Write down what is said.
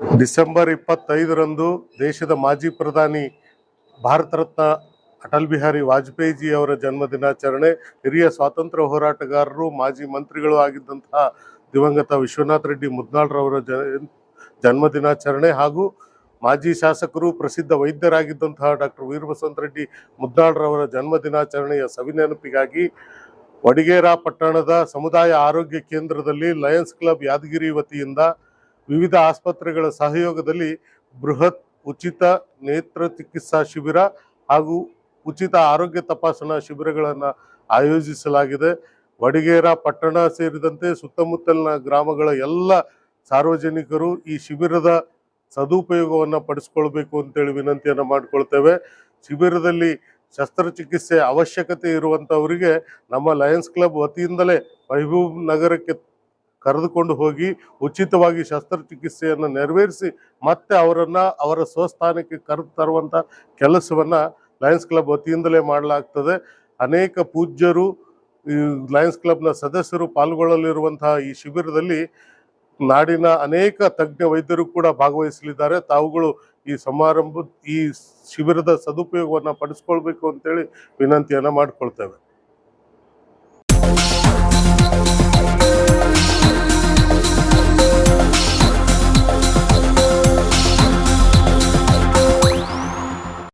December ಇಪ್ಪತ್ತೈದರಂದು ದೇಶದ ಮಾಜಿ ಪ್ರಧಾನಿ ಭಾರತ ರತ್ನ ಅಟಲ್ ಬಿಹಾರಿ ವಾಜಪೇಯಿಜಿ ಅವರ ಜನ್ಮ ದಿನಾಚರಣೆ ಹಿರಿಯ ಸ್ವಾತಂತ್ರ್ಯ ಹೋರಾಟಗಾರರು, ಮಾಜಿ ಮಂತ್ರಿಗಳು ಆಗಿದ್ದಂತಹ ದಿವಂಗತ ವಿಶ್ವನಾಥ್ ರೆಡ್ಡಿ ಮುದ್ನಾಳ್ರವರ ಜನ್ಮ ದಿನಾಚರಣೆ ಹಾಗೂ ಮಾಜಿ ಶಾಸಕರು ಪ್ರಸಿದ್ಧ ವೈದ್ಯರಾಗಿದ್ದಂತಹ ಡಾಕ್ಟರ್ ವೀರಬಸವಂತ ರೆಡ್ಡಿ ಮುದ್ನಾಳ್ರವರ ಜನ್ಮ ದಿನಾಚರಣೆಯ ಸವಿನೆನಪಿಗಾಗಿ ವಡಿಗೇರ ಪಟ್ಟಣದ ಸಮುದಾಯ ಆರೋಗ್ಯ ಕೇಂದ್ರದಲ್ಲಿ ಲಯನ್ಸ್ ಕ್ಲಬ್ ಯಾದಗಿರಿ ವತಿಯಿಂದ ವಿವಿಧ ಆಸ್ಪತ್ರೆಗಳ ಸಹಯೋಗದಲ್ಲಿ ಬೃಹತ್ ಉಚಿತ ನೇತ್ರ ಚಿಕಿತ್ಸಾ ಶಿಬಿರ ಹಾಗೂ ಉಚಿತ ಆರೋಗ್ಯ ತಪಾಸಣಾ ಶಿಬಿರಗಳನ್ನು ಆಯೋಜಿಸಲಾಗಿದೆ. ವಡಿಗೇರ, ಪಟ್ಟಣ ಸೇರಿದಂತೆ ಸುತ್ತಮುತ್ತಲಿನ ಗ್ರಾಮಗಳ ಎಲ್ಲ ಸಾರ್ವಜನಿಕರು ಈ ಶಿಬಿರದ ಸದುಪಯೋಗವನ್ನು ಪಡಿಸ್ಕೊಳ್ಬೇಕು ಅಂತೇಳಿ ವಿನಂತಿಯನ್ನು ಮಾಡಿಕೊಳ್ತೇವೆ. ಶಿಬಿರದಲ್ಲಿ ಶಸ್ತ್ರಚಿಕಿತ್ಸೆ ಅವಶ್ಯಕತೆ ಇರುವಂಥವರಿಗೆ ನಮ್ಮ ಲಯನ್ಸ್ ಕ್ಲಬ್ ವತಿಯಿಂದಲೇ ಮಹಬೂಬ್ ನಗರಕ್ಕೆ ಕರೆದುಕೊಂಡು ಹೋಗಿ ಉಚಿತವಾಗಿ ಶಸ್ತ್ರಚಿಕಿತ್ಸೆಯನ್ನು ನೆರವೇರಿಸಿ ಮತ್ತೆ ಅವರನ್ನು ಅವರ ಸ್ವಸ್ಥಾನಕ್ಕೆ ಕರೆದು ತರುವಂಥ ಕೆಲಸವನ್ನು ಲಯನ್ಸ್ ಕ್ಲಬ್ ವತಿಯಿಂದಲೇ ಮಾಡಲಾಗ್ತದೆ. ಅನೇಕ ಪೂಜ್ಯರು ಲಯನ್ಸ್ ಕ್ಲಬ್ನ ಸದಸ್ಯರು ಪಾಲ್ಗೊಳ್ಳಲಿರುವಂತಹ ಈ ಶಿಬಿರದಲ್ಲಿ ನಾಡಿನ ಅನೇಕ ತಜ್ಞ ವೈದ್ಯರು ಕೂಡ ಭಾಗವಹಿಸಲಿದ್ದಾರೆ. ತಾವುಗಳು ಈ ಸಮಾರಂಭ, ಈ ಶಿಬಿರದ ಸದುಪಯೋಗವನ್ನು ಪಡಿಸ್ಕೊಳ್ಬೇಕು ಅಂತೇಳಿ ವಿನಂತಿಯನ್ನು ಮಾಡ್ಕೊಳ್ತೇವೆ.